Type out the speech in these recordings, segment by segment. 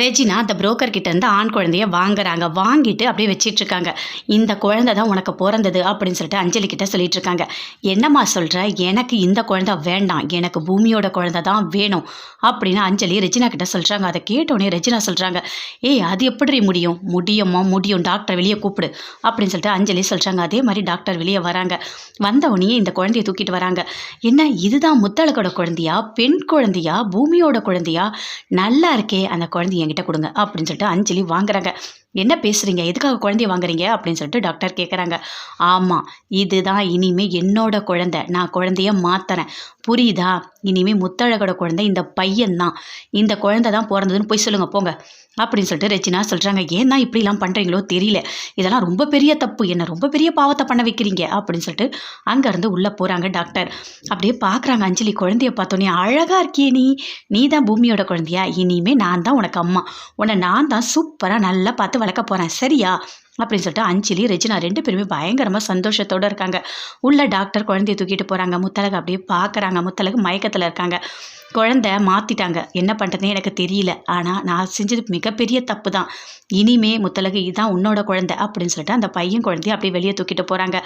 Regina அந்த broker கிட்ட இருந்து ஆண் குழந்தைய வாங்குறாங்க. வாங்கிட்டு அப்படியே வச்சிட்டு இருக்காங்க இந்த குழந்தை தான் உனக்கு பிறந்தது அப்படின்னு சொல்லிட்டு அஞ்சலி கிட்ட சொல்லிட்டு இருக்காங்க என்னம்மா சொல்ற? எனக்கு இந்த குழந்தை வேண்டாம். எனக்கு பூமியோட குழந்தை தான் வேணும் அப்படின்னு அஞ்சலி ரெஜினா கிட்ட சொல்றாங்க. அதை கேட்டோடனே ரெஜினா சொல்றாங்க ஏய் அது எப்படி முடியும்? முடியுமா முடியும். டாக்டர் வெளியே கூப்பிடு. அப்படின்னு சொல்லிட்டு அஞ்சலி சொல்றாங்க. அதே மாதிரி டாக்டர் வெளியே வராங்க. வந்த உடனே இந்த குழந்தைய தூக்கிட்டு வராங்க. என்ன இதுதான் முத்தழகோட குழந்தையா? பெண் குழந்தையா? பூமியோட குழந்தையா? நல்லா இருக்கே அந்த குழந்தைய என்கிட்ட கொடுங்க அப்படின்னு சொல்லிட்டு அஞ்சலி வாங்குறாங்க. என்ன பேசுகிறீங்க எதுக்காக குழந்தைய வாங்குறீங்க? அப்படின்னு சொல்லிட்டு டாக்டர் கேட்குறாங்க ஆமாம் இதுதான். இனிமேல் என்னோட குழந்தை. நான் குழந்தைய மாத்துறேன். புரியுதா? இனிமேல் முத்தழகோட குழந்தை இந்த பையன்தான். இந்த குழந்தை தான் பிறந்ததுன்னு போய் சொல்லுங்கள் போங்க. அப்படின்னு சொல்லிட்டு ரெஜினா சொல்கிறாங்க ஏன் தான் இப்படிலாம் பண்ணுறீங்களோ தெரியல. இதெல்லாம் ரொம்ப பெரிய தப்பு. என்ன ரொம்ப பெரிய பாவத்தை பண்ண வைக்கிறீங்க. அப்படின்னு சொல்லிட்டு அங்கேருந்து உள்ளே போகிறாங்க டாக்டர். அப்படியே பார்க்குறாங்க அஞ்சலி. குழந்தைய பார்த்தோன்னே அழகாக இருக்கியே நீ. நீ தான் பூமியோட குழந்தையா? இனிமேல் நான் தான் உனக்கு அம்மா. உன்னை நான் தான் சூப்பராக நல்லா பார்த்து வளர்க்க போகிறேன் சரியா? அப்படின்னு சொல்லிட்டு அஞ்சலி ரெஜினா ரெண்டு பேருமே பயங்கரமாக சந்தோஷத்தோடு இருக்காங்க. உள்ள டாக்டர் குழந்தைய தூக்கிட்டு போகிறாங்க முத்தலகு அப்படியே பார்க்குறாங்க முத்தலகு மயக்கத்தில் இருக்காங்க. குழந்தை மாற்றிட்டாங்க என்ன பண்ணுறதுன்னு எனக்கு தெரியல. ஆனால் நான் செஞ்சது மிகப்பெரிய தப்பு தான் இனிமே முத்தலகு இதுதான் உன்னோட குழந்தை அப்படின்னு சொல்லிட்டு அந்த பையன் குழந்தைய அப்படியே வெளியே தூக்கிட்டு போகிறாங்க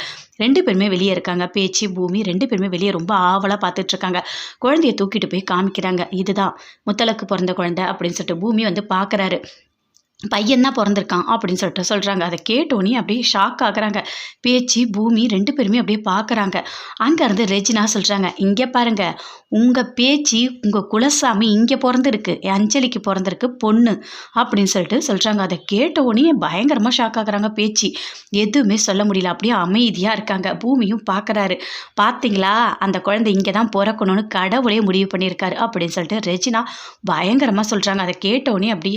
ரெண்டு பேருமே வெளியே இருக்காங்க. பேச்சு பூமி ரெண்டு பேருமே வெளியே ரொம்ப ஆவலாக பார்த்துட்ருக்காங்க குழந்தைய தூக்கிட்டு போய் காமிக்கிறாங்க. இதுதான் முத்தலகு பிறந்த குழந்தை அப்படின்னு சொல்லிட்டு பூமி வந்து பார்க்குறாரு பையன் தான் பிறந்திருக்கான் அப்படின்னு சொல்லிட்டு சொல்கிறாங்க அதை கேட்டோன்னே அப்படியே ஷாக் ஆகுறாங்க. பேச்சு பூமி ரெண்டு பேருமே அப்படியே பார்க்குறாங்க. அங்கேருந்து ரெஜினா சொல்கிறாங்க இங்கே பாருங்கள் உங்கள் பேச்சு உங்கள் குலசாமி இங்கே பிறந்திருக்கு அஞ்சலிக்கு பிறந்திருக்கு பொண்ணு. அப்படின்னு சொல்லிட்டு சொல்கிறாங்க அதை கேட்டோடனே பயங்கரமாக ஷாக் ஆகுறாங்க பேச்சு. எதுவுமே சொல்ல முடியல. அப்படியே அமைதியாக இருக்காங்க. பூமியும் பார்க்குறாரு. பார்த்தீங்களா? அந்த குழந்தை இங்கே தான் பிறக்கணும்னு கடவுளே முடிவு பண்ணியிருக்காரு. அப்படின்னு சொல்லிட்டு ரெஜினா பயங்கரமாக சொல்கிறாங்க அதை கேட்டோடனே அப்படியே